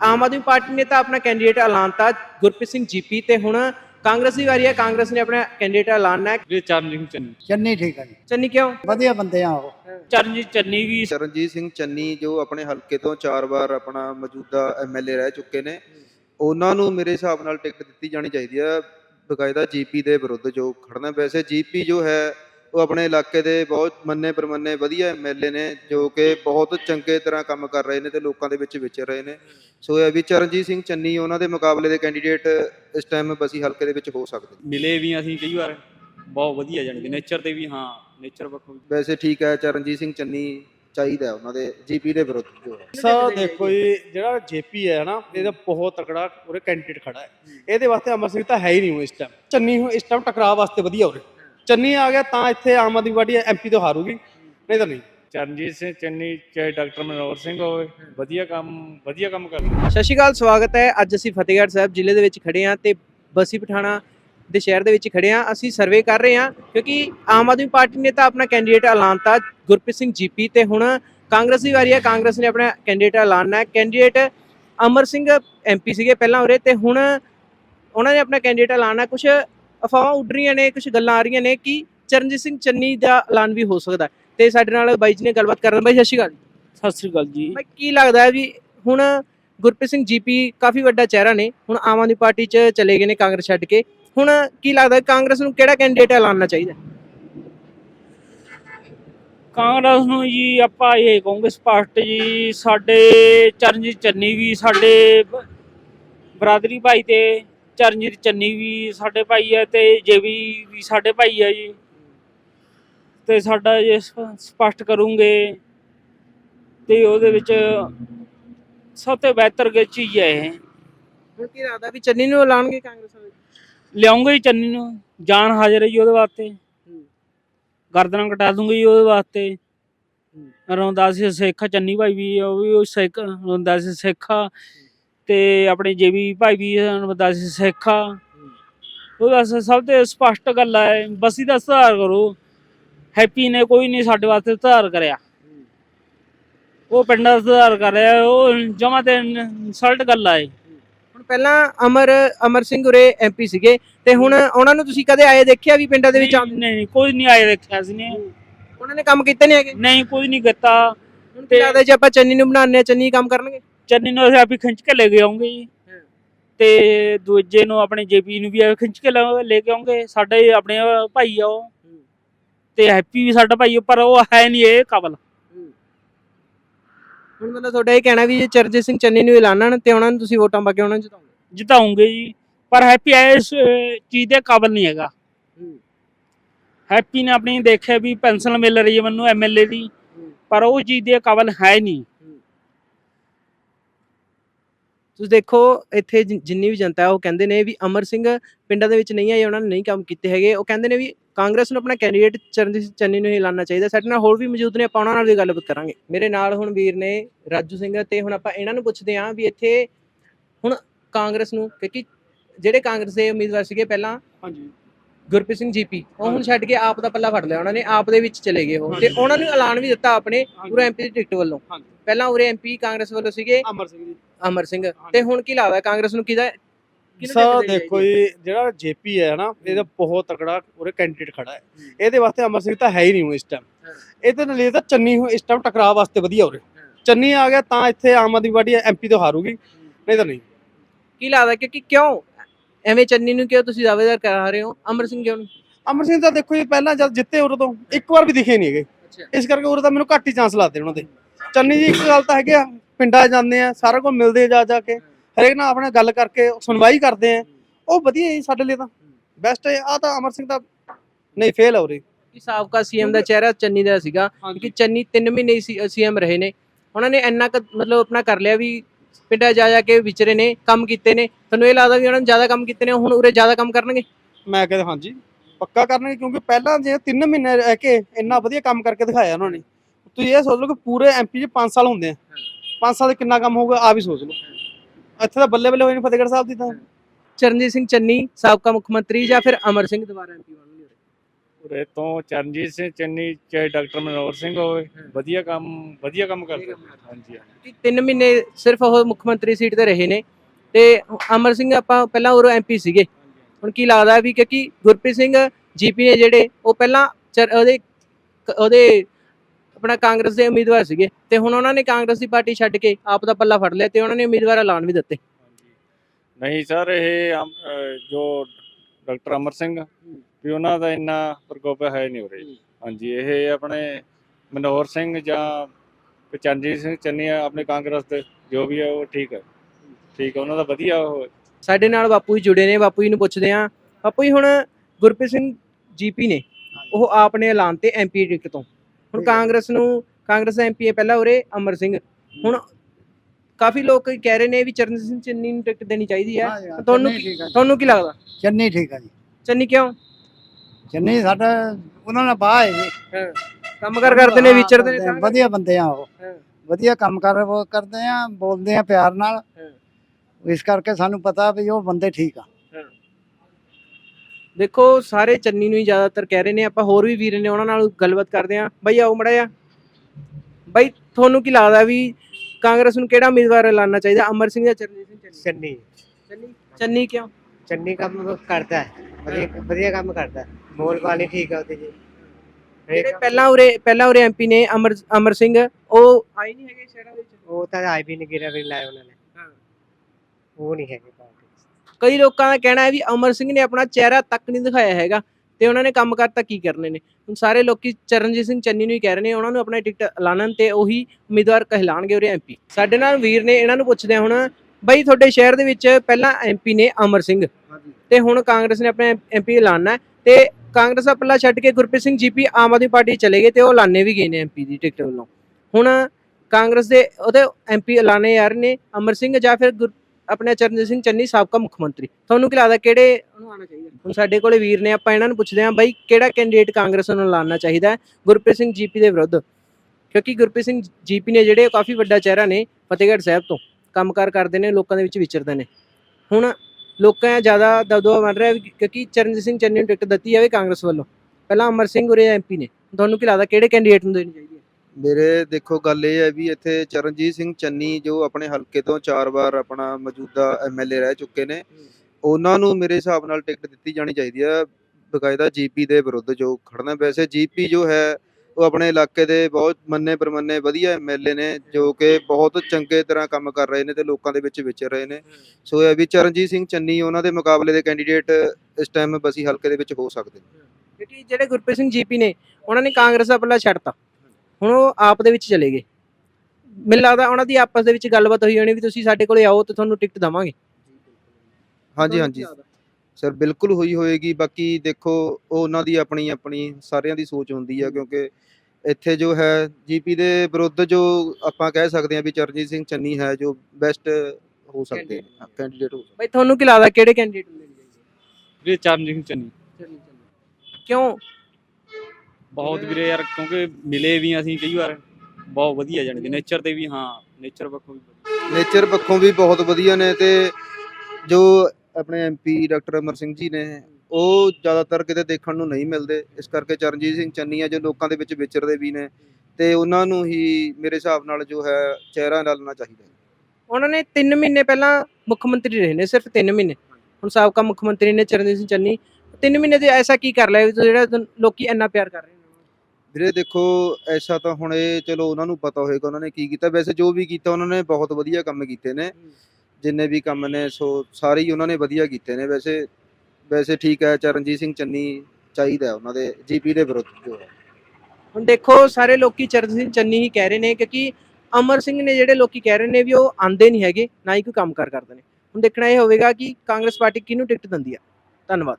ਆਮ Aadmi party ਨੇ ਤਾਂ ਆਪਣਾ ਕੈਂਡੀਡੇਟ ਐਲਾਨਤਾ ਗੁਰਪ੍ਰੀਤ ਸਿੰਘ ਜੀਪੀ ਤੇ ਹੁਣ ਕਾਂਗਰਸ ਦੀ ਵਾਰੀ ਹੈ ਕਾਂਗਰਸ ਨੇ ਆਪਣਾ ਕੈਂਡੀਡੇਟ ਐਲਾਨਣਾ ਹੈ। ਵੀ ਚਰਨਜੀਤ ਚੰਨੀ। ਚੰਨੀ ਠੀਕ ਹੈ ਜੀ। ਚੰਨੀ ਕਿਉਂ? ਵਧੀਆ ਬੰਦੇ ਆ ਉਹ। ਚਰਨਜੀਤ ਚੰਨੀ ਵੀ ਚਰਨਜੀਤ ਸਿੰਘ ਚੰਨੀ ਜੋ ਆਪਣੇ ਹਲਕੇ ਤੋਂ ਚਾਰ ਵਾਰ ਆਪਣਾ ਮੌਜੂਦਾ ਐਮਐਲਏ ਰਹਿ ਚੁੱਕੇ ਨੇ ਉਹਨਾਂ ਨੂੰ ਮੇਰੇ ਹਿਸਾਬ ਨਾਲ ਟਿਕਟ ਦਿੱਤੀ ਜਾਣੀ ਚਾਹੀਦੀ ਹੈ ਬਕਾਇਦਾ ਜੀਪੀ ਦੇ ਵਿਰੁੱਧ ਜੋ ਖੜਨਾ ਵੈਸੇ ਜੀਪੀ ਜੋ ਹੈ ਉਹ ਆਪਣੇ ਇਲਾਕੇ ਦੇ ਬਹੁਤ ਮੰਨੇ ਪਰਮੰਨੇ ਵਧੀਆ ਐਮਐਲਏ ਨੇ ਜੋ ਕਿ ਬਹੁਤ ਚੰਗੇ ਤਰ੍ਹਾਂ ਕੰਮ ਕਰ ਰਹੇ ਨੇ ਤੇ ਲੋਕਾਂ ਦੇ ਵਿੱਚ ਵਿਚਰ ਰਹੇ ਨੇ। ਸੋ ਇਹ ਵੀ ਚਰਨਜੀਤ ਸਿੰਘ ਚੰਨੀ ਉਹਨਾਂ ਦੇ ਮੁਕਾਬਲੇ ਦੇ ਕੈਂਡੀਡੇਟ ਇਸ ਟਾਈਮ ਬਸੀ ਹਲਕੇ ਦੇ ਵਿੱਚ ਹੋ ਸਕਦੇ। ਮਿਲੇ ਵੀ ਅਸੀਂ ਕਈ ਵਾਰ ਬਹੁਤ ਵਧੀਆ ਜਾਣੀ ਕਿ ਨੇਚਰ ਤੇ ਵੀ ਹਾਂ ਨੇਚਰ ਪੱਖੋਂ ਵੀ। ਵੈਸੇ ਠੀਕ ਹੈ ਚਰਨਜੀਤ ਸਿੰਘ ਚੰਨੀ ਚਾਹੀਦਾ ਹੈ ਉਹਨਾਂ ਦੇ ਜੀਪੀ ਦੇ ਵਿਰੁੱਧ ਜੋ ਹੈ। ਸਰ ਦੇਖੋ ਜੀ ਜਿਹੜਾ ਜੇਪੀ ਹੈ ਨਾ ਇਹਦਾ ਬਹੁਤ ਤਕੜਾ ਉਰੇ ਕੈਂਡੀਡੇਟ ਖੜਾ ਹੈ। ਇਹਦੇ ਵਾਸਤੇ ਅਮਰ ਸਿੰਘ ਤਾਂ ਹੈ ਹੀ ਨਹੀਂ ਇਸ ਟਾਈਮ ਚੰਨੀ ਹੁਣ ਇਸ ਟਾਈਮ ਟਕਰਾਅ ਵਾਸਤੇ ਵਧੀਆ ਉਰੇ। ਚੰਨੀ ਆ ਗਿਆ ਤਾਂ ਇੱਥੇ ਆਮ ਆਦਮੀ ਪਾਰਟੀ ਐਮਪੀ ਤੋਂ ਹਾਰੂਗੀ। ਨਹੀਂ ਤਾਂ ਨਹੀਂ। ਚਰਨਜੀਤ ਸਿੰਘ ਚੰਨੀ ਚਾਹੇ ਡਾਕਟਰ ਮਨੋਹਰ ਸਿੰਘ ਹੋਵੇ ਵਧੀਆ ਕੰਮ ਵਧੀਆ ਕੰਮ ਕਰਦੇ ਸਤਿ ਸ਼੍ਰੀ ਅਕਾਲ ਸਵਾਗਤ ਹੈ। ਅੱਜ ਅਸੀਂ ਫਤਿਹਗੜ੍ਹ ਸਾਹਿਬ ਜ਼ਿਲ੍ਹੇ ਦੇ ਵਿੱਚ ਖੜੇ ਹਾਂ ਤੇ ਬਸੀ ਪਠਾਣਾ ਦੇ ਸ਼ਹਿਰ ਦੇ ਵਿੱਚ ਖੜੇ ਹਾਂ। ਅਸੀਂ ਸਰਵੇ ਕਰ ਰਹੇ ਹਾਂ ਕਿਉਂਕਿ ਆਮ ਆਦਮੀ ਪਾਰਟੀ ਨੇ ਤਾਂ ਆਪਣਾ ਕੈਂਡੀਡੇਟ ਐਲਾਨਤਾ ਗੁਰਪ੍ਰੀਤ ਸਿੰਘ ਜੀਪੀ ਤੇ ਹੁਣ ਕਾਂਗਰਸ ਦੀ ਵਾਰੀ ਹੈ। ਕਾਂਗਰਸ ਨੇ ਆਪਣਾ ਕੈਂਡੀਡੇਟ ਐਲਾਨਣਾ ਹੈ। ਕੈਂਡੀਡੇਟ ਅਮਰ ਸਿੰਘ ਐਮਪੀ ਸੀਗੇ ਪਹਿਲਾਂ ਉਰੇ ਤੇ ਹੁਣ ਉਹਨਾਂ ਨੇ ਆਪਣਾ ਕੈਂਡੀਡੇਟ ਐਲਾਨਣਾ ਕੁਝ ਅਫਵਾਹਾਂ ਉੱਡ ਰਹੀਆਂ ਨੇ ਕੁਝ ਗੱਲਾਂ ਆ ਰਹੀਆਂ ਨੇ ਕਿ ਚਰਨਜੀਤ ਸਿੰਘ ਚੰਨੀ ਦਾ ਐਲਾਨ ਵੀ ਹੋ ਸਕਦਾ। ਤੇ ਸਾਡੇ ਨਾਲ ਬਾਈ ਜੀ ਨੇ ਗੱਲਬਾਤ ਕਰਨ ਬਾਈ ਸਤਿ ਸ਼੍ਰੀ ਅਕਾਲ ਸਤਿ ਸ੍ਰੀ ਅਕਾਲ ਜੀ। ਮੈਂ ਕੀ ਲੱਗਦਾ ਹੈ ਵੀ ਹੁਣ ਗੁਰਪ੍ਰੀਤ ਸਿੰਘ ਜੀਪੀ ਕਾਫੀ ਵੱਡਾ ਚਿਹਰਾ ਨੇ ਹੁਣ ਆਮ ਆਦਮੀ ਪਾਰਟੀ 'ਚ ਚਲੇ ਗਏ ਨੇ ਕਾਂਗਰਸ ਛੱਡ ਕੇ। ਹੁਣ ਕੀ ਲੱਗਦਾ ਕਾਂਗਰਸ ਨੂੰ ਕਿਹੜਾ ਕੈਂਡੀਡੇਟ ਐਲਾਨਣਾ ਚਾਹੀਦਾ ਕਾਂਗਰਸ ਨੂੰ ਜੀ ਆਪਾਂ ਇਹ ਕਾਂਗਰਸ ਪਾਰਟੀ ਜੀ ਸਾਡੇ ਚਰਨਜੀਤ ਚੰਨੀ ਵੀ ਸਾਡੇ ਬਰਾਦਰੀ ਭਾਈ ਤੇ ਚਰਨਜੀਤ ਚੰਨੀ ਵੀ ਸਾਡੇ ਭਾਈ ਹੈ ਤੇ ਜੇਵੀ ਵੀ ਸਾਡੇ ਭਾਈ ਹੈ ਜੀ। ਤੇ ਸਾਡਾ ਸਪ- ਸਪਸ਼ਟ ਕਰੂੰਗੇ ਤੇ ਉਹਦੇ ਵਿੱਚ ਸਭ ਤੋਂ ਬਿਹਤਰ ਗ- ਚੀਜ਼ ਹੈ ਇਹ। ਹੁਣ ਕੀ ਲੱਗਦਾ ਵੀ ਚੰਨੀ ਨੂੰ ਐਲਾਨਗੇ ਕਾਂਗਰਸ ਵਾਲੇ? ਲਿਆਉਂਗੇ ਹੀ ਚੰਨੀ ਨੂੰ। ਜਾਨ ਹਾਜ਼ਰ ਹੈ ਜੀ ਉਹਦੇ ਵਾਸਤੇ। ਗਰਦਨਾਂ ਕਟਾ ਦੂੰਗੇ ਜੀ ਉਹਦੇ ਵਾਸਤੇ। ਰੌਂਦਾਸ ਸਿੱਖ ਚੰਨੀ ਭਾਈ ਵੀ ਉਹ ਵੀ ਉਹ ਸਿੱਖ ਰੌਂਦਾਸ ਸਿੱਖ। ਤੇ ਆਪਣੇ ਜੇਵੀ ਭਾਈ ਵੀ ਰੌਂਦਾਸ ਸਿੱਖ। ਆ ਉਹਦਾ ਸ- ਸਭ ਤੋਂ ਸਪਸ਼ਟ ਗੱਲ ਹੈ ਬਸੀ ਦਾ ਸੁਧਾਰ ਕਰੋ। ਹੈਪੀ ਨੇ ਕੋਈ ਨਹੀਂ ਸਾਡੇ ਵਾਸਤੇ ਸੁਧਾਰ ਕਰਿਆ। ਉਹ ਪਿੰਡਾਂ ਦਾ ਸੁਧਾਰ ਕਰ ਰਿਹਾ ਉਹ ਜਮਾ ਤੇ ਇਨਸਲਟ ਗੱਲ ਆਏ ਹੁਣ ਪਹਿਲਾਂ ਅਮਰ ਅਮਰ ਸਿੰਘ ਉਰੇ ਐਮਪੀ ਸੀਗੇ ਤੇ ਹੁਣ ਉਹਨਾਂ ਨੂੰ ਤੁਸੀਂ ਕਦੇ ਆਏ ਦੇਖਿਆ ਵੀ ਪਿੰਡਾਂ ਦੇ ਵਿੱਚ ਆਉਂਦੇ? ਨਹੀਂ ਨਹੀਂ, ਕੋਈ ਨਹੀਂ ਆਇਆ ਦੇਖਿਆ ਸੀ ਨੇ ਉਹਨਾਂ ਨੇ ਕੰਮ ਕੀਤੇ ਨਹੀਂ ਹੈਗੇ? ਨਹੀਂ ਕੋਈ ਨਹੀਂ ਕੀਤਾ। ਹੁਣ ਕੀ ਲੱਗਦਾ ਜੇ ਆਪਾਂ ਚੰਨੀ ਨੂੰ ਬਣਾਉਂਦੇ ਆ ਚੰਨੀ ਕੰਮ ਕਰਨਗੇ? ਚੰਨੀ ਨੂੰ ਅਸੀਂ ਆਪੀ ਖਿੱਚ ਕੇ ਲੈ ਕੇ ਆਉਂਗੇ ਜੀ। ਤੇ ਦੂਜੇ ਨੂੰ ਆਪਣੇ ਜੇਪੀ ਨੂੰ ਵੀ ਆਪੇ ਖਿੱਚ ਕੇ ਲੈ ਕੇ ਆਉਂਗੇ। ਸਾਡੇ ਆਪਣੇ ਭਾਈ ਆ ਉਹ। ਤੇ ਹੈਪੀ ਵੀ ਸਾਡਾ ਭਾਈ ਆ, ਪਰ ਉਹ ਹੈ ਨਹੀਂ ਇਹ ਕਾਬਲ। ਹੁਣ ਮਤਲਬ ਤੁਹਾਡਾ ਇਹ ਕਹਿਣਾ ਵੀ ਜੇ ਚਰਨਜੀਤ ਸਿੰਘ ਚੰਨੀ ਨੂੰ ਐਲਾਨਣ ਤੇ ਉਹਨਾਂ ਨੂੰ ਤੁਸੀਂ ਵੋਟਾਂ ਪਾ ਕੇ ਉਹਨਾਂ ਨੂੰ ਜਿਤਾਓਗੇ? ਜਿਤਾਉਂਗੇ ਜੀ। ਪਰ ਹੈਪੀ ਇਸ ਅਹ, ਚੀਜ਼ ਦੇ ਕਾਬਲ ਨਹੀਂ ਹੈਗਾ। ਹੈਪੀ ਨੇ ਆਪਣੀ ਦੇਖਿਆ ਵੀ ਪੈਨਸ਼ਨ ਮਿਲ ਰਹੀ ਹੈ ਮੈਨੂੰ ਐਮਐਲਏ ਦੀ। ਪਰ ਉਹ ਚੀਜ਼ ਦੇ ਕਾਬਲ ਹੈ ਨਹੀਂ। ਤੁਸੀਂ ਦੇਖੋ ਇੱਥੇ ਜਿ- ਜਿੰਨੀ ਵੀ ਜਨਤਾ ਹੈ ਉਹ ਕਹਿੰਦੇ ਨੇ ਵੀ ਅਮਰ ਸਿੰਘ ਪਿੰਡਾਂ ਦੇ ਵਿੱਚ ਨਹੀਂ ਆਏ ਉਹਨਾਂ ਨੇ ਨਹੀਂ ਕੰਮ ਕੀਤੇ ਹੈਗੇ। ਉਹ ਕਹਿੰਦੇ ਨੇ ਵੀ ਕਾਂਗਰਸ ਨੂੰ ਆਪਣਾ ਕੈਂਡੀਡੇਟ ਚਰਨਜੀਤ ਸਿੰਘ ਚੰਨੀ ਨੂੰ ਹੀ ਐਲਾਨਣਾ ਚਾਹੀਦਾ। ਸਾਡੇ ਨਾਲ ਹੋਰ ਵੀ ਮੌਜੂਦ ਨੇ ਆਪਾਂ ਉਹਨਾਂ ਨਾਲ ਵੀ ਗੱਲਬਾਤ ਕਰਾਂਗੇ। ਮੇਰੇ ਨਾਲ ਹੁਣ ਵੀਰ ਨੇ ਰਾਜੂ ਸਿੰਘ ਤੇ ਹੁਣ ਆਪਾਂ ਇਹਨਾਂ ਨੂੰ ਪੁੱਛਦੇ ਹਾਂ ਵੀ ਇੱਥੇ ਹੁਣ ਕਾਂਗਰਸ ਨੂੰ ਕਿਉਂਕਿ ਜਿਹੜੇ ਕਾਂਗਰਸ ਦੇ ਉਮੀਦਵਾਰ ਸੀਗੇ ਪਹਿਲਾਂ ਹਾਂਜੀ। ਗੁਰਪ੍ਰੀਤ ਸਿੰਘ ਜੀਪੀ ਉਹ ਹੁਣ ਛੱਡ ਕੇ ਆਪ ਦਾ ਪੱਲਾ ਫੜ ਲਿਆ ਉਹਨਾਂ ਨੇ ਆਪ ਦੇ ਵਿੱਚ ਚਲੇ ਗਏ ਉਹ। ਤੇ ਉਹਨਾਂ ਨੂੰ ਐਲਾਨ ਵੀ ਦਿੱਤਾ ਆਪਣੇ ਪੂਰਾ ਐਮਪੀ ਦੀ ਟਿਕਟ ਵੱਲੋਂ। ਹਾਂਜੀ। ਪਹਿਲਾਂ ਉਰੇ ਐਮਪੀ ਕਾਂਗਰਸ ਵੱਲੋਂ ਸੀਗੇ। ਅਮਰ ਸਿੰਘ ਜੀ। ਅਮਰ ਸਿੰਘ। ਤੇ ਹੁਣ ਕੀ ਲੱਗਦਾ ਕਾਂਗਰਸ ਨੂੰ ਕਿਹਦਾ ਦੇਣੀ ਦੇਖੋ ਜੀ ਜਿਹੜਾ ਜੇਪੀ ਹੈ ਨਾ ਇਹਦਾ ਬਹੁਤ ਤਕੜਾ ਉਰੇ ਕੈਂਡੀਡੇਟ ਖੜਾ ਹੈ। ਇਹਦੇ ਵਾਸਤੇ ਅਮਰ ਸਿੰਘ ਤਾਂ ਹੈ ਹੀ ਨਹੀਂ ਹੁਣ ਇਸ ਟਾਈਮ। ਇਹਦੇ ਨਾਲ ਇਹ ਤਾਂ ਚੰਨੀ ਇਸ ਟਾਈਮ ਟਕਰਾਅ ਵਾਸਤੇ ਵਧੀਆ ਹਾਂ। ਚੰਨੀ ਆ ਗਿਆ ਤਾਂ ਇੱਥੇ ਆਮ ਆਦਮੀ ਪਾਰਟੀ ਐਮਪੀ ਤੋਂ ਹਾਰੂਗੀ ਨਹੀਂ ਤਾਂ ਨਹੀਂ। ਕੀ ਲੱਗਦਾ ਕਿ ਕਿਉਂ? ਐਵੇਂ ਚੰਨੀ ਨੂੰ ਕਿਉਂ ਤੁਸੀਂ ਦਾਅਵੇਦਾਰ ਕਰਾ ਰਹੇ ਹੋ? ਅਮਰ ਸਿੰਘ ਕਿਉਂ ਨਹੀਂ? ਅਮਰ ਸਿੰਘ ਤਾਂ ਦੇਖੋ ਜੀ ਪਹਿਲਾਂ ਜਦ ਜਿੱਤੇ ਉਰੇ ਤੋਂ ਇੱਕ ਵਾਰ ਵੀ ਦਿਖੇ ਨਹੀਂ ਹੈਗੇ। ਇਸ ਕਰਕੇ ਉਰੇ ਤਾਂ ਮੈਨੂੰ ਘੱਟ ਹੀ ਚਾਂਸ ਲੱਗਦੇ ਉਹਨਾਂ ਦੇ। ਚੰਨੀ ਜੀ ਇੱਕ ਗੱਲ ਤਾਂ ਹੈਗੇ ਆ ਪਿੰਡਾਂ ਜਾਂਦੇ ਆ ਸਾਰਾ ਕੁਝ ਮਿਲਦੇ ਜਾ ਜਾ ਕੇ। ਹਰੇਕ ਨਾਲ ਆਪਣੇ ਗੱਲ ਕਰਕੇ ਸੁਣਵਾਈ ਕਰਦੇ ਆ। ਉਹ ਵਧੀਆ ਜੀ ਸਾਡੇ ਲਈ ਤਾਂ। ਬੈਸਟ ਹੈ ਆ ਤਾਂ ਅਮਰ ਸਿੰਘ ਤਾਂ ਨਹੀਂ ਫੇਲ ਹੋ ਰਹੀ ਕਿ ਸਾਬਕਾ ਸੀਐਮ ਦਾ ਚਿਹਰਾ ਚੰਨੀ ਦਾ ਸੀਗਾ। ਕਿ ਚੰਨੀ 3 ਮਹੀਨੇ ਸੀਐਮ ਰਹੇ ਨੇ। ਉਹਨਾਂ ਨੇ ਇੰਨਾ ਕੁ ਮਤਲਬ ਆਪਣਾ ਕਰ ਲਿਆ ਵੀ ਪਿੰਡਾਂ ਜਾ ਜਾ ਕੇ ਵਿਚਰੇ ਨੇ ਕੰਮ ਕੀਤੇ ਨੇ। ਤੁਹਾਨੂੰ ਇਹ ਲੱਗਦਾ ਵੀ ਉਹਨਾਂ ਨੇ ਜ਼ਿਆਦਾ ਕੰਮ ਕੀਤੇ ਨੇ ਹੁਣ ਉਰੇ ਜ਼ਿਆਦਾ ਕੰਮ ਕਰਨਗੇ? ਮੈਂ ਕਹਿੰਦਾ ਹਾਂਜੀ ਪੱਕਾ ਕਰਨਗੇ ਕਿਉਂਕਿ ਪਹਿਲਾਂ ਜੇ 3 ਮਹੀਨੇ ਰਹਿ ਕੇ ਇੰਨਾ ਵਧੀਆ ਕੰਮ ਕਰਕੇ ਦਿਖਾਇਆ ਉਹਨਾਂ ਨੇ। ਤੁਸੀਂ ਇਹ ਸੋਚ ਲਓ ਕਿ ਪੂਰੇ ਐਮਪੀ 'ਚ 5 ਸਾਲ ਹੁੰਦੇ ਆ। 5 ਸਾਲ ਕਿੰਨਾ ਕੰਮ ਹੋਊਗਾ ਆ ਵੀ ਸੋਚ ਲਓ। ਇੱਥੇ ਤਾਂ ਬੱਲੇ ਬੱਲੇ ਹੋਏ ਨੇ ਫਤਿਹਗੜ੍ਹ ਸਾਹਿਬ ਦੀ ਤਾਂ। ਚਰਨਜੀਤ ਸਿੰਘ ਚੰਨੀ ਸਾਬਕਾ ਮੁੱਖ ਮੰਤਰੀ ਜਾਂ ਫਿਰ ਅਮਰ ਸਿੰਘ ਦੁਬਾਰਾ ਐਮਪੀ ਬਣਨਗੇ ਉਰੇ ਤੋਂ ਚਰਨਜੀਤ ਸਿੰਘ ਚੰਨੀ ਚਾਹੇ ਡਾਕਟਰ ਮਨੋਹਰ ਸਿੰਘ ਹੋਵੇ। ਵਧੀਆ ਕੰਮ ਵਧੀਆ ਕੰਮ ਕਰਦੇ। ਹਾਂਜੀ ਹਾਂਜੀ। ਤਿੰਨ ਮਹੀਨੇ ਸਿਰਫ ਉਹ ਮੁੱਖ ਮੰਤਰੀ ਸੀਟ ਤੇ ਰਹੇ ਨੇ ਤੇ ਅਮਰ ਸਿੰਘ ਆਪਾਂ ਪਹਿਲਾਂ ਉਹ ਐਮਪੀ ਸੀਗੇ। ਹੁਣ ਕੀ ਲੱਗਦਾ ਵੀ ਕਿਉਂਕਿ ਗੁਰਪ੍ਰੀਤ ਸਿੰਘ ਜੀਪੀ ਨੇ ਜਿਹੜੇ ਉਹ ਪਹਿਲਾਂ ਉਹਦੇ ਉਹਦੇ ਆਪਣਾ ਕਾਂਗਰਸ ਦੇ ਉਮੀਦਵਾਰ ਸੀਗੇ ਤੇ ਹੁਣ ਉਹਨਾਂ ਨੇ ਕਾਂਗਰਸ ਦੀ ਪਾਰਟੀ ਛੱਡ ਕੇ ਆਪ ਦਾ ਪੱਲਾ ਫੜ ਲਿਆ ਤੇ ਉਹਨਾਂ ਨੇ ਉਮੀਦਵਾਰ ਐਲਾਨ ਵੀ ਦਿੱਤੇ। ਨਹੀਂ ਸਰ ਇਹ ਜੋ ਡਾਕਟਰ ਅਮਰ ਸਿੰਘ ਵੀ ਉਹਨਾਂ ਦਾ ਇੰਨਾ ਪ੍ਰਕੋਪ ਹੈ ਨਹੀਂ ਉਰੇ। ਹਾਂਜੀ ਇਹ ਆਪਣੇ ਮਨੋਹਰ ਸਿੰਘ ਜਾਂ ਚਰਨਜੀਤ ਸਿੰਘ ਚੰਨੀ ਆਪਣੇ ਕਾਂਗਰਸ ਦੇ ਜੋ ਵੀ ਹੈ ਉਹ ਠੀਕ ਹੈ। ਠੀਕ ਹੈ ਉਹਨਾਂ ਦਾ ਵਧੀਆ ਉਹ ਸਾਡੇ ਨਾਲ ਬਾਪੂ ਜੀ ਜੁੜੇ ਨੇ ਬਾਪੂ ਜੀ ਨੂੰ ਪੁੱਛਦੇ ਆ ਬਾਪੂ ਜੀ ਹੁਣ ਗੁਰਪ੍ਰੀਤ ਸਿੰਘ ਜੀਪੀ ਨੇ ਉਹ ਆਪ ਨੇ ਐਲਾਨ ਤੇ ਐਮਪੀ ਟਿਕਟ ਤੋਂ। ਹੁਣ ਕਾਂਗਰਸ ਨੂੰ ਕਾਂਗਰਸ ਦਾ ਐਮਪੀ ਹੈ ਪਹਿਲਾਂ ਉਰੇ ਅਮਰ ਸਿੰਘ। ਹੁਣ ਕਾਫੀ ਲੋਕ ਕਹਿ ਰਹੇ ਨੇ ਵੀ ਚਰਨਜੀਤ ਸਿੰਘ ਚੰਨੀ ਨੂੰ ਟਿਕਟ ਦੇਣੀ ਚਾਹੀਦੀ ਹੈ। ਤੁਹਾਨੂੰ ਤੁਹਾਨੂੰ ਕੀ ਲੱਗਦਾ? ਚੰਨੀ ਠੀਕ ਆ ਜੀ। ਚੰਨੀ ਕਿਉਂ? ਚੰਨੀ ਸਾਡਾ ਉਹਨਾਂ ਨਾਲ ਬਾਹ ਹੈ ਜੀ। ਕੰਮ ਕਰ ਕਰਦੇ ਨੇ ਵਿਚਰਦੇ ਨੇ ਤਾਂ ਵਧੀਆ ਬੰਦੇ ਆ ਉਹ। ਹਾਂ। ਵਧੀਆ ਕੰਮ ਕਰ ਉਹ ਕਰਦੇ ਆ ਬੋਲਦੇ ਆ ਪਿਆਰ ਨਾਲ। ਹਾਂ। ਇਸ ਕਰਕੇ ਸਾਨੂੰ ਪਤਾ ਵੀ ਉਹ ਬੰਦੇ ਠੀਕ ਆ। ਦੇਖੋ ਸਾਰੇ ਚੰਨੀ ਨੂੰ ਹੀ ਜ਼ਿਆਦਾਤਰ ਕਹਿ ਰਹੇ ਨੇ ਆਪਾਂ ਹੋਰ ਵੀ ਵੀਰ ਨੇ ਉਹਨਾਂ ਨਾਲ ਗੱਲਬਾਤ ਕਰਦੇ ਆ ਬਾਈ ਆਓ ਮੜਾ ਜਾ ਬਾਈ ਤੁਹਾਨੂੰ ਕੀ ਲੱਗਦਾ ਵੀ ਕਾਂਗਰਸ ਨੂੰ ਕਿਹੜਾ ਉਮੀਦਵਾਰ ਐਲਾਨਣਾ ਚਾਹੀਦਾ? ਅਮਰ ਸਿੰਘ ਜਾਂ ਚਰਨਜੀਤ ਸਿੰਘ ਚੰਨੀ ਚੰਨੀ। ਚੰਨੀ? ਚੰਨੀ ਕਿਉਂ? ਚੰਨੀ ਕੰਮ ਕਰਦਾ ਹੈ। ਵਧੀਆ ਵਧੀਆ ਕੰਮ ਕਰਦਾ ਹੈ। ਬੋਲ ਬਾਣੀ ਠੀਕ ਹੈ ਉਹਦੀ ਜੀ। ਜਿਹੜੇ ਪਹਿਲਾਂ ਉਰੇ ਪਹਿਲਾਂ ਉਰੇ ਐਮਪੀ ਨੇ ਅਮਰ ਅਮਰ ਸਿੰਘ ਉਹ ਆਏ ਨਹੀਂ ਹੈਗੇ ਸ਼ਹਿਰਾਂ ਵਿੱਚ? ਉਹ ਤਾਂ ਆਈ ਵੀ ਨਹੀਂ ਗਿਰਾ ਵੀ ਲਾਇਆ ਉਹਨਾਂ ਨੇ। ਹਾਂ। ਉਹ ਨਹੀਂ ਹੈਗੇ। ਕਈ ਲੋਕਾਂ ਦਾ ਕਹਿਣਾ ਹੈ ਵੀ ਅਮਰ ਸਿੰਘ ਨੇ ਆਪਣਾ ਚਿਹਰਾ ਤੱਕ ਨਹੀਂ ਦਿਖਾਇਆ ਹੈਗਾ ਤੇ ਉਹਨਾਂ ਨੇ ਕੰਮ ਕਰਤਾ ਕੀ ਕਰਨੇ ਨੇ। ਹੁਣ ਸਾਰੇ ਲੋਕੀ ਚਰਨਜੀਤ ਸਿੰਘ ਚੰਨੀ ਨੂੰ ਹੀ ਕਹਿ ਰਹੇ ਨੇ ਉਹਨਾਂ ਨੂੰ ਆਪਣਾ ਟਿਕਟ ਐਲਾਨਣ ਤੇ ਉਹੀ ਉਮੀਦਵਾਰ ਕਹਿਲਾਣਗੇ ਉਰੇ ਐਮਪੀ ਸਾਡੇ ਨਾਲ ਵੀਰ ਨੇ ਇਹਨਾਂ ਨੂੰ ਪੁੱਛਦੇ ਹੁਣ ਬਈ ਤੁਹਾਡੇ ਸ਼ਹਿਰ ਦੇ ਵਿੱਚ ਪਹਿਲਾਂ ਐਮਪੀ ਨੇ ਅਮਰ ਸਿੰਘ ਤੇ ਹੁਣ ਕਾਂਗਰਸ ਨੇ ਆਪਣਾ ਐਮਪੀ ਐਲਾਨਣਾ ਤੇ ਕਾਂਗਰਸ ਦਾ ਪੱਲਾ ਛੱਡ ਕੇ ਗੁਰਪ੍ਰੀਤ ਸਿੰਘ ਜੀਪੀ ਆਮ ਆਦਮੀ ਪਾਰਟੀ ਚਲੇ ਗਏ ਤੇ ਉਹ ਐਲਾਨੇ ਵੀ ਗਏ ਨੇ ਐਮਪੀ ਦੀ ਟਿਕਟ ਵੱਲੋਂ। ਹੁਣ ਕਾਂਗਰਸ ਦੇ ਉਹਦੇ ਐਮਪੀ ਐਲਾਨੇ ਯਾਰ ਨੇ ਅਮਰ ਸਿੰਘ ਜਾਂ ਫਿਰ ਆਪਣੇ ਚਰਨਜੀਤ ਸਿੰਘ ਚੰਨੀ ਸਾਬਕਾ ਮੁੱਖ ਮੰਤਰੀ। ਤੁਹਾਨੂੰ ਕੀ ਲੱਗਦਾ ਕਿਹੜੇ ਉਹਨੂੰ ਆਉਣਾ ਚਾਹੀਦਾ। ਹੁਣ ਸਾਡੇ ਕੋਲੇ ਵੀਰ ਨੇ ਆਪਾਂ ਇਹਨਾਂ ਨੂੰ ਪੁੱਛਦੇ ਹਾਂ ਬਾਈ ਕਿਹੜਾ ਕੈਂਡੀਡੇਟ ਕਾਂਗਰਸ ਨੂੰ ਐਲਾਨਣਾ ਚਾਹੀਦਾ ਹੈ? ਗੁਰਪ੍ਰੀਤ ਸਿੰਘ ਜੀਪੀ ਦੇ ਵਿਰੁੱਧ। ਕਿਉਂਕਿ ਗੁਰਪ੍ਰੀਤ ਸਿੰਘ ਜੀਪੀ ਨੇ ਜਿਹੜੇ ਉਹ ਕਾਫੀ ਵੱਡਾ ਚਿਹਰਾ ਨੇ ਫਤਿਹਗੜ੍ਹ ਸਾਹਿਬ ਤੋਂ। ਕੰਮਕਾਰ ਕਰਦੇ ਨੇ ਲੋਕਾਂ ਦੇ ਵਿੱਚ ਵਿਚਰਦੇ ਨੇ। ਹੁਣ ਲੋਕਾਂ ਜ਼ਿਆਦਾ ਦਬਦਬਾ ਬਣ ਰਿਹਾ ਕਿਉਂਕਿ ਚਰਨਜੀਤ ਸਿੰਘ ਚੰਨੀ ਨੂੰ ਟਿਕਟ ਦਿੱਤੀ ਜਾਵੇ ਕਾਂਗਰਸ ਵੱਲੋਂ। ਪਹਿਲਾਂ ਅਮਰ ਸਿੰਘ ਉਰੇ ਐਮਪੀ ਨੇ। ਤੁਹਾਨੂੰ ਕੀ ਲੱਗਦਾ ਕਿਹੜੇ ਕੈਂਡੀਡੇਟ ਨੂੰ ਦੇਣੀ ਚਾਹੀਦੀ? ਹੈ ਮੇਰੇ ਦੇਖੋ ਗੱਲ ਇਹ ਹੈ ਵੀ ਇੱਥੇ ਚਰਨਜੀਤ ਸਿੰਘ ਚੰਨੀ ਜੋ ਆਪਣੇ ਹਲਕੇ ਤੋਂ ਚਾਰ ਵਾਰ ਆਪਣਾ ਮੌਜੂਦਾ ਐਮਐਲਏ ਰਹਿ ਚੁੱਕੇ ਨੇ, ਉਹਨਾਂ ਨੂੰ ਮੇਰੇ ਹਿਸਾਬ ਨਾਲ ਟਿਕਟ ਦਿੱਤੀ ਜਾਣੀ ਚਾਹੀਦੀ ਹੈ ਬਕਾਇਦਾ ਜੀਪੀ ਦੇ ਵਿਰੁੱਧ ਜੋ ਖੜਨਾ, ਵੈਸੇ ਜੀਪੀ ਜੋ ਹੈ ਉਹ ਆਪਣੇ ਇਲਾਕੇ ਦੇ ਬਹੁਤ ਮੰਨੇ ਪਰਮੰਨੇ ਵਧੀਆ ਐਮਐਲਏ ਨੇ, ਜੋ ਕਿ ਬਹੁਤ ਚੰਗੇ ਤਰ੍ਹਾਂ ਕੰਮ ਕਰ ਰਹੇ ਨੇ ਤੇ ਲੋਕਾਂ ਦੇ ਵਿੱਚ ਵਿਚਰ ਰਹੇ ਨੇ। ਸੋ ਇਹ ਵੀ ਚਰਨਜੀਤ ਸਿੰਘ ਚੰਨੀ ਉਹਨਾਂ ਦੇ ਮੁਕਾਬਲੇ ਦੇ ਕੈਂਡੀਡੇਟ ਇਸ ਟਾਈਮ ਬਸੀ ਹਲਕੇ ਦੇ ਵਿੱਚ ਹੋ ਸਕਦੇ ਨੇ ਕਿਉਂਕਿ ਜਿਹੜੇ ਗੁਰਪ੍ਰੀਤ ਸਿੰਘ ਜੀਪੀ ਨੇ, ਉਹਨਾਂ ਨੇ ਕਾਂਗਰਸ ਦਾ ਪੱਲਾ ਛੱਡਤਾ। ਹੁਣ ਉਹ ਆਪ ਦੇ ਵਿੱਚ ਚਲੇ ਗਏ। ਮੈਨੂੰ ਲੱਗਦਾ ਉਹਨਾਂ ਦੀ ਆਪਸ ਦੇ ਵਿੱਚ ਗੱਲਬਾਤ ਹੋਈ ਹੋਣੀ ਵੀ ਤੁਸੀਂ ਸਾਡੇ ਕੋਲੇ ਆਓ ਤੇ ਤੁਹਾਨੂੰ ਟਿਕਟ ਦਵਾਂਗੇ। ਹਾਂਜੀ ਹਾਂਜੀ। ਸਰ ਬਿਲਕੁਲ ਹੋਈ ਹੋਏਗੀ। ਬਾਕੀ ਦੇਖੋ ਉਹ ਉਹਨਾਂ ਦੀ ਆਪਣੀ ਆਪਣੀ ਸਾਰਿਆਂ ਦੀ ਸੋਚ ਹੁੰਦੀ ਹੈ ਕਿਉਂਕਿ ਇੱਥੇ ਜੋ ਹੈ ਜੀਪੀ ਦੇ ਵਿਰੁੱਧ ਜੋ ਆਪਾਂ ਕਹਿ ਸਕਦੇ ਹਾਂ ਵੀ ਚਰਨਜੀਤ ਸਿੰਘ ਚੰਨੀ ਹੈ ਜੋ ਬੈਸਟ ਹੋ ਸਕਦੇ ਨੇ ਕੈਂਡੀਡੇਟ ਹੋ ਸਕਦੇ ਬਈ ਤੁਹਾਨੂੰ ਕੀ ਲੱਗਦਾ ਕਿਹੜੇ ਕੈਂਡੀਡੇਟ ਨੂੰ ਦੇਣੀ ਚਾਹੀਦੀ ਵੀਰੇ ਚਰਨਜੀਤ ਸਿੰਘ ਚੰਨੀ। ਕਿਉਂ? ਬਹੁਤ ਵੀਰੇ ਯਾਰ ਕਿਉਂਕਿ ਮਿਲੇ ਵੀ ਅਸੀਂ ਕਈ ਵਾਰ ਬਹੁਤ ਵਧੀਆ ਜਾਣੀ ਕਿ ਨੇਚਰ ਤੇ ਵੀ ਹਾਂ ਨੇਚਰ ਪੱਖੋਂ ਵੀ। ਨੇਚਰ ਪੱਖੋਂ ਵੀ ਬਹੁਤ ਵਧੀਆ ਨੇ ਤੇ ਜੋ ਆਪਣੇ ਐਮਪੀ ਡਾਕਟਰ ਅਮਰ ਸਿੰਘ ਜੀ ਨੇ ਉਹ ਜ਼ਿਆਦਾਤਰ ਕਿਤੇ ਦੇਖਣ ਨੂੰ ਨਹੀਂ ਮਿਲਦੇ। ਇਸ ਕਰਕੇ ਚਰਨਜੀਤ ਸਿੰਘ ਚੰਨੀ ਆ ਜੋ ਲੋਕਾਂ ਦੇ ਵਿੱਚ ਵਿਚਰਦੇ ਵੀ ਨੇ ਤੇ ਉਹਨਾਂ ਨੂੰ ਹੀ ਮੇਰੇ ਹਿਸਾਬ ਨਾਲ ਜੋ ਹੈ ਚਿਹਰਾ ਡਾਲਣਾ ਚਾਹੀਦਾ ਉਹਨਾਂ ਨੇ 3 ਮਹੀਨੇ ਪਹਿਲਾਂ ਮੁੱਖ ਮੰਤਰੀ ਰਹੇ ਨੇ ਸਿਰਫ 3 ਮਹੀਨੇ। ਹੁਣ ਸਾਬਕਾ ਮੁੱਖ ਮੰਤਰੀ ਨੇ ਚਰਨਜੀਤ ਸਿੰਘ ਚੰਨੀ। 3 ਮਹੀਨੇ ਦੇ ਐਸਾ ਕੀ ਕਰ ਲਿਆ ਜਿਹੜਾ ਲੋਕੀ ਇੰਨਾ ਪਿਆਰ ਕਰ ਰਹੇ ਵੀਰੇ ਦੇਖੋ ਐਸਾ ਤਾਂ ਹੁਣ ਇਹ ਚਲੋ ਉਹਨਾਂ ਨੂੰ ਪਤਾ ਹੋਏਗਾ ਉਹਨਾਂ ਨੇ ਕੀ ਕੀਤਾ। ਵੈਸੇ ਜੋ ਵੀ ਕੀਤਾ ਉਹਨਾਂ ਨੇ ਬਹੁਤ ਵਧੀਆ ਕੰਮ ਕੀਤੇ ਨੇ। ਜਿੰਨੇ ਵੀ ਕੰਮ ਨੇ ਸੋ ਸਾਰੇ ਹੀ ਉਹਨਾਂ ਨੇ ਵਧੀਆ ਕੀਤੇ ਨੇ। ਵੈਸੇ ਵੈਸੇ ਠੀਕ ਹੈ ਚਰਨਜੀਤ ਸਿੰਘ ਚੰਨੀ ਚਾਹੀਦਾ ਉਹਨਾਂ ਦੇ ਜੀਪੀ ਦੇ ਵਿਰੁੱਧ ਜੋ ਹੈ। ਹੁਣ ਦੇਖੋ ਸਾਰੇ ਲੋਕੀ ਚਰਨਜੀਤ ਸਿੰਘ ਚੰਨੀ ਹੀ ਕਹਿ ਰਹੇ ਨੇ ਕਿਉਂਕਿ ਅਮਰ ਸਿੰਘ ਨੇ ਜਿਹੜੇ ਲੋਕੀ ਕਹਿ ਰਹੇ ਨੇ ਵੀ ਉਹ ਆਂਦੇ ਨਹੀਂ ਹੈਗੇ ਨਾ ਹੀ ਕੋਈ ਕੰਮਕਾਰ ਕਰਦੇ ਨੇ। ਹੁਣ ਦੇਖਣਾ ਇਹ ਹੋਵੇਗਾ ਕਿ ਕਾਂਗਰਸ ਪਾਰਟੀ ਕਿਹਨੂੰ ਟਿਕਟ ਦਿੰਦੀ ਆ ਧੰਨਵਾਦ।